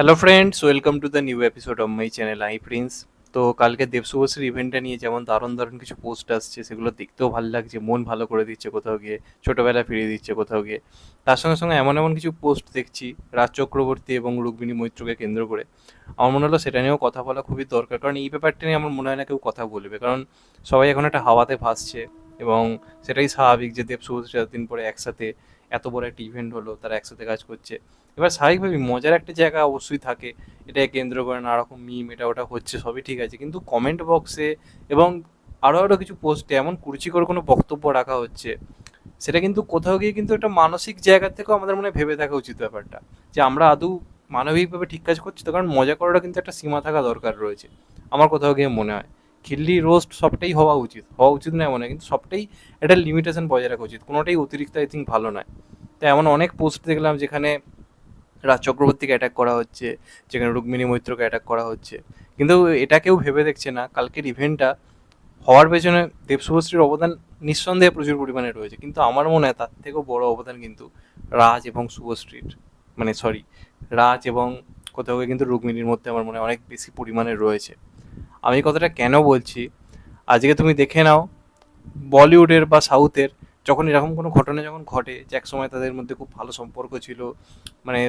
Hello friends welcome to the new episode of my channel I prince তো কালকে দেবশুভশ্রীর ইভেন্টটা নিয়ে যেমন দারুণ দারুণ কিছু পোস্ট আসছে, সেগুলো দেখতেও ভালো লাগছে, মন ভালো করে দিচ্ছে কোথাও গিয়ে ছোটোবেলা ফিরিয়ে দিচ্ছে কোথাও গিয়ে। তার সঙ্গে সঙ্গে এমন এমন কিছু পোস্ট দেখছি, রাজ চক্রবর্তী এবং রুক্মিণী মৈত্রকে কেন্দ্র করে। আমার মনে হলো সেটা নিয়েও কথা বলা খুবই দরকার, কারণ এই ব্যাপারটা নিয়ে আমার মনে হয় না কেউ কথা বলবে, কারণ সবাই এখন একটা হাওয়াতে ভাসছে এবং সেটাই স্বাভাবিক যে দেব শুভশ্রী এতদিন পরে একসাথে এত বড় একটা ইভেন্ট হলো, তারা একসাথে কাজ করছে। এবার স্বাভাবিকভাবে মজার একটা জায়গা অবশ্যই থাকে এটাকে কেন্দ্র করে নানা রকম মিম এটা ওটা হচ্ছে, সবই ঠিক আছে। কিন্তু কমেন্ট বক্সে এবং আরও আরও কিছু পোস্টে এমন কুরচি করে কোনো বক্তব্য রাখা হচ্ছে, সেটা কিন্তু কোথাও গিয়ে কিন্তু একটা মানসিক জায়গা থেকেও আমাদের মনে ভেবে থাকা উচিত ব্যাপারটা। যে আমরা আদৌ মানবিকভাবে ঠিক কাজ করছি তো, কারণ মজা করাটা কিন্তু একটা সীমা থাকা দরকার রয়েছে, আমার কোথাও গিয়ে মনে হয়। খিল্লি রোস্ট সবটাই হওয়া উচিত। হওয়া উচিত নয় মনে, কিন্তু সবটাই একটা লিমিটেশন বজায় রাখা উচিত। কোনোটাই অতিরিক্ত আই থিঙ্ক ভালো নয়। তো এমন অনেক পোস্ট দেখলাম যেখানে রাজ চক্রবর্তীকে অ্যাটাক করা হচ্ছে, যেখানে রুক্মিণী মৈত্রকে অ্যাটাক করা হচ্ছে। কিন্তু এটা কেউ ভেবে দেখছে না। কালকের ইভেন্টটা হওয়ার পেছনে দেব শুভশ্রীর অবদান নিঃসন্দেহে প্রচুর পরিমাণে রয়েছে। কিন্তু আমার মনে হয় তার থেকেও বড় অবদান কিন্তু রাজ এবং শুভশ্রীর। মানে সরি রাজ এবং কোথাও কিন্তু রুক্মিণীর মধ্যে আমার মনে হয় অনেক বেশি পরিমাণে রয়েছে। আমি কথাটা কেন বলছি? আজকে তুমি দেখে নাও, বলিউডের বা সাউথের যখন এরকম কোনো ঘটনা যখন ঘটে, যে এক সময় তাদের মধ্যে খুব ভালো সম্পর্ক ছিল মানে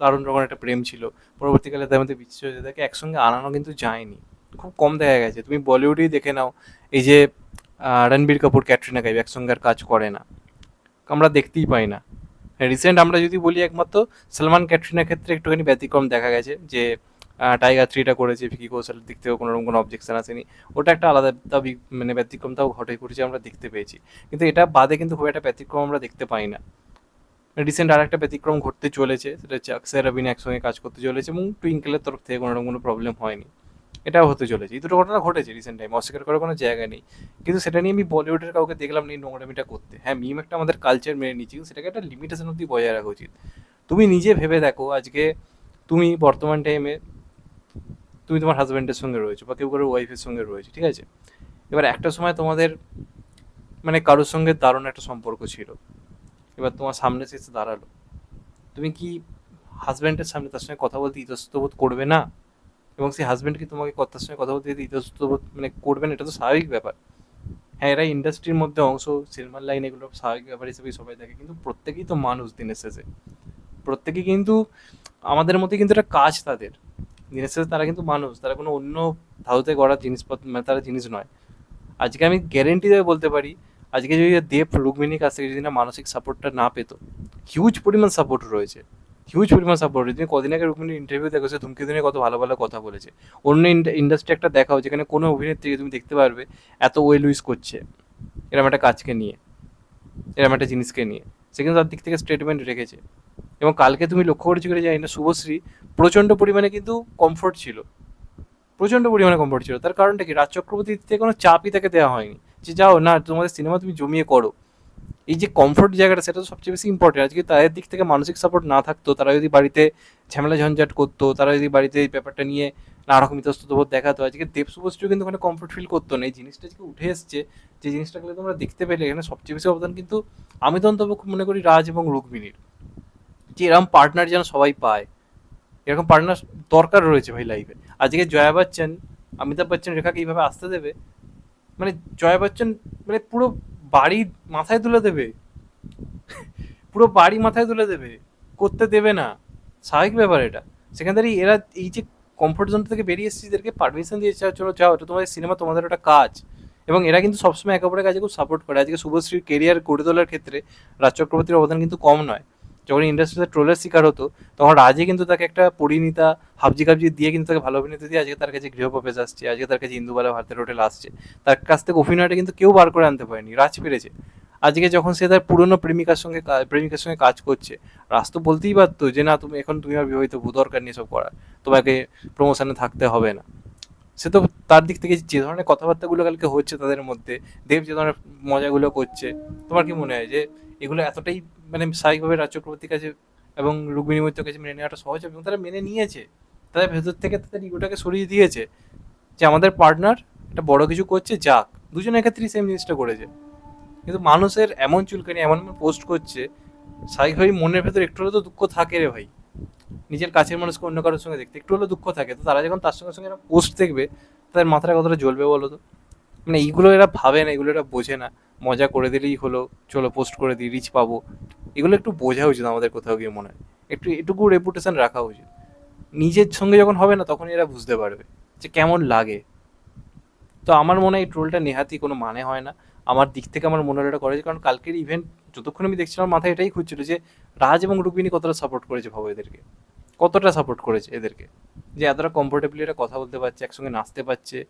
দারুণ রকম একটা প্রেম ছিল, পরবর্তীকালে তাদের মধ্যে বিচ্ছেদ হয়ে তাদেরকে একসঙ্গে আনানো কিন্তু যায়নি। খুব কম দেখা গেছে। তুমি বলিউডেই দেখে নাও, এই যে রণবীর কাপুর, ক্যাটরিনা কাইফ একসঙ্গে আর কাজ করে না। আমরা দেখতেই পাই না। রিসেন্ট আমরা যদি বলি একমাত্র সলমান, ক্যাটরিনার ক্ষেত্রে একটুখানি ব্যতিক্রম দেখা গেছে, যে টাইগার থ্রিটা করেছে ভিকি কৌশলের দিক থেকেও কোনো রকম কোনো অবজেকশন আসেনি। ওটা একটা আলাদা মানে ব্যতিক্রমটাও ঘটে ঘটেছে, আমরা দেখতে পেয়েছি। কিন্তু এটা বাদে কিন্তু খুব একটা ব্যতিক্রম আমরা দেখতে পাই না। রিসেন্ট আর একটা ব্যতিক্রম ঘটতে চলেছে, সেটা হচ্ছে অক্ষয় রবিন একসঙ্গে কাজ করতে চলেছে, এবং টুইঙ্কেলের তরফ থেকে কোনো রকম কোনো প্রবলেম হয়নি। এটাও হতে চলেছে। এই দুটো ঘটনা ঘটেছে রিসেন্ট টাইম অস্বীকার করার কোনো জায়গা নেই। কিন্তু সেটা নিয়ে আমি বলিউডের কাউকে দেখলাম না এই নোংরামিটা করতে। হ্যাঁ মিম একটা আমাদের কালচার মেনে নিচ্ছি কিন্তু সেটাকে একটা লিমিটেশন অব্দি বজায় রাখা উচিত। তুমি নিজে ভেবে দেখো, আজকে তুমি বর্তমান টাইমে তুমি তোমার হাজব্যান্ডের সঙ্গে রয়েছো বা কেউ কারোর ওয়াইফের সঙ্গে রয়েছে, ঠিক আছে? এবার একটা সময় তোমাদের মানে কারোর সঙ্গে দারুণ একটা সম্পর্ক ছিল। এবার তোমার সামনে সে এসে দাঁড়াল। তুমি কি হাজব্যান্ডের সামনে তার সঙ্গে কথা বলতে ইতস্তত বোধ করবে না? এবং সেই হাজব্যান্ড কি তোমাকে তার সঙ্গে কথা বলতে যদি ইতস্তত বোধ মানে করবে না? এটা তো স্বাভাবিক ব্যাপার। হ্যাঁ এরা ইন্ডাস্ট্রির মধ্যে অংশ সিনেমার লাইন এগুলো স্বাভাবিক ব্যাপার হিসেবেই সবাই দেখে। কিন্তু প্রত্যেকেই তো মানুষ দিনের শেষে। প্রত্যেকেই কিন্তু আমাদের মধ্যে কিন্তু একটা কাজ তাদের। দিনের তারা কিন্তু মানুষ, তারা কোনো অন্য ধাতুতে গড়া জিনিসপত্র মানে তারা জিনিস নয়। আজকে আমি গ্যারেন্টি দিয়ে বলতে পারি, আজকে যদি দেব রুক্মিণীর কাছ থেকে যদি না মানসিক সাপোর্টটা না পেতো হিউজ পরিমাণ সাপোর্ট রয়েছে হিউজ পরিমাণ সাপোর্ট রয়েছে। তুমি কদিন আগে রুক্মিণীর ইন্টারভিউ দেখো সে ধুমকি দিনে কত ভালো ভালো কথা বলেছে। অন্য ইন্ডাস্ট্রি একটা দেখাও, যেখানে কোনো অভিনেত্রীকে তুমি দেখতে পারবে, এত ওয়েল উইস করছে এরকম একটা কাজকে নিয়ে এরকম একটা জিনিসকে নিয়ে। সে কিন্তু তার দিক থেকে স্টেটমেন্ট রেখেছে। এবং কালকে তুমি লক্ষ্য করেছি করে যাই না, শুভশ্রী প্রচণ্ড পরিমাণে কিন্তু কমফোর্ট ছিল। প্রচণ্ড পরিমাণে কমফোর্ট ছিল। তার কারণটা কি? রাজ চক্রবর্তীর থেকে কোনো চাপই তাকে দেওয়া হয়নি। যে যাও, না, তোমাদের সিনেমা তুমি জমিয়ে করো। এই যে কমফোর্ট জায়গাটা, সেটা তো সবচেয়ে বেশি ইম্পর্টেন্ট আজকে তাদের দিক থেকে মানসিক সাপোর্ট না থাকতো, তারা যদি বাড়িতে ঝামেলা ঝঞ্ঝাট করতো, তারা যদি বাড়িতে এই ব্যাপারটা নিয়ে নানা রকম ইতস্তত বোধ দেখাতো, আজকে দেব শুভশ্রীও কিন্তু ওখানে কমফোর্ট ফিল করতো না। এই জিনিসটা আজকে উঠে এসছে, যে জিনিসটাকে তোমরা দেখতে পেলে, এখানে সবচেয়ে বেশি অবদান কিন্তু আমি তো অন্তত মনে করি রাজ এবং রুক্মিণীর। যে এরকম পার্টনার যেন সবাই পায়, এরকম পার্টনার দরকার রয়েছে ভাই লাইফে আজকে জয়া বচ্চন, অমিতাভ বচ্চন, রেখাকে এইভাবে আসতে দেবে মানে জয়া বচ্চন মানে পুরো বাড়ি মাথায় তুলে দেবে? পুরো বাড়ি মাথায় তুলে দেবে? করতে দেবে না? স্বাভাবিক ব্যাপার এটা। সেখান থেকে এরা এই যে কমফোর্ট জোন থেকে বেরিয়ে এসেছি, এদেরকে পারমিশন দিয়ে চলো যাও, এটা তোমাদের সিনেমা তোমাদের একটা কাজ। এবং এরা কিন্তু সবসময় একে অপরের কাজে খুব সাপোর্ট করে। আজকে শুভশ্রীর কেরিয়ার গড়ে তোলার ক্ষেত্রে রাজ চক্রবর্তীর অবদান কিন্তু কম নয়। যখন ইন্ডাস্ট্রিতে ট্রোলের শিকার হতো, তখন রাজে কিন্তু তাকে একটা পরিণীতা হাবজি কাবজি দিয়ে কিন্তু তাকে ভালো অভিনেতা দিয়ে আজকে তার কাছে গৃহপ্রবেশ আসছে, আজকে তার কাছে ইন্দুবালা ভারতের হোটেল আসছে। তার কাছ থেকে অভিনয়টা কিন্তু কেউ বার করে আনতে পারেনি, রাজ পেরেছে। আজকে যখন সে তার পুরনো প্রেমিকার সঙ্গে প্রেমিকার সঙ্গে কাজ করছে, রাজ তো বলতেই পারতো যে, না, তুমি, এখন তুমি আর বিবাহিত দরকার নেই সব করার, তোমাকে প্রমোশনে থাকতে হবে না। সে তো তার দিক থেকে যে ধরনের কথাবার্তাগুলো কালকে হচ্ছে তাদের মধ্যে, দেব যে ধরনের মজাগুলো করছে, তোমার কি মনে হয় যে এগুলো এতটাই মানে স্বাভাবিকভাবে রাজ চক্রবর্তীর কাছে এবং রুক্মিণী মৈত্রের কাছে মেনে নেওয়াটা সহজ এবং তারা মেনে নিয়েছে। তাদের ভেতর থেকে তাদের ইগোটাকে সরিয়ে দিয়েছে যে আমাদের পার্টনার একটা বড় কিছু করছে, যাক, দুজনের ক্ষেত্রেই সেম জিনিসটা করেছে। কিন্তু মানুষের এমন চুলকানি, এমন এমন পোস্ট করছে, স্বাভাবিকভাবেই মনের ভেতর একটু হলেও তো দুঃখ থাকে রে ভাই। নিজের কাছের মানুষকে অন্য কারোর সঙ্গে দেখতে একটু হলেও দুঃখ থাকে। তো তারা যখন তার সঙ্গে সঙ্গে পোস্ট দেখবে, তাদের মাথাটা কতটা জ্বলবে বলো তো? মানে এইগুলো এরা ভাবে না, এগুলো এরা বোঝে না। মজা করে দিলেই হলো, চলো পোস্ট করে দিই রিচ পাবো। এগুলো একটু বোঝা উচিত আমাদের কোথাও গিয়ে মনে হয়। একটু, এটুকু রেপুটেশন রাখা উচিত। নিজের সঙ্গে যখন হবে না তখন এরা বুঝতে পারবে যে কেমন লাগে। তো আমার মনে হয় এই ট্রোলটা নেহাতি কোনো মানে হয় না। আমার দিক থেকে আমার মনে এটা করেছে কারণ কালকের ইভেন্ট যতক্ষণ আমি দেখছিলাম মাথায় এটাই খুঁজছিল যে রাজ এবং রুক্মিণী কতটা সাপোর্ট করেছে, ভাবো এদেরকে। কতটা সাপোর্ট করেছে এদেরকে। যে এতটা কমফোর্টেবলি এরা কথা বলতে পারছে, একসঙ্গে নাচতে পারছে।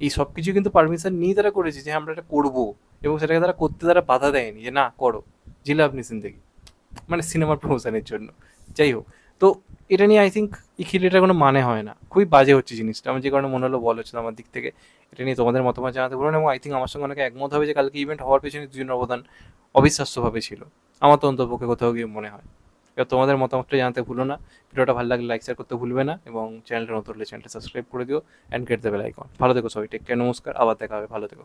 এই সব কিছু কিন্তু পারমিশন নিয়ে তারা করেছে যে আমরা এটা করব এবং সেটাকে তারা করতে তারা বাধা দেয়নি যে না, করো। জিলাভ নিসিন থেকে মানে সিনেমার প্রমোশনের জন্য। যাই হোক। তো এটা নিয়ে আই থিঙ্ক এই খিলিটার কোনো মানে হয় না। খুবই বাজে হচ্ছে জিনিসটা। আমার যে কারণে মনে হলো বল হচ্ছিল আমার দিক থেকে। এটা নিয়ে তোমাদের মতামত জানাতে বলুন এবং আই থিঙ্ক আমার সঙ্গে অনেকে একমত হবে যে কালকে ইভেন্ট হওয়ার পেছনে দুজন অবদান অবিশ্বাস্যভাবে ছিল। আমার তো অন্তপক্ষে কোথাও গিয়ে মনে হয়। এবার তোমাদের মতামতটা জানাতে ভুলো না। ভিডিওটা ভালো লাগলে লাইক শেয়ার করতে ভুলবে না এবং চ্যানেলটা নতুন হলে চ্যানেলটা সাবস্ক্রাইব করে দিও অ্যান্ড গেট দেবে বেল আইকন ভালো থেকো সবাই টেক কেয়ার নমস্কার, আবার দেখা হবে, ভালো থেকো।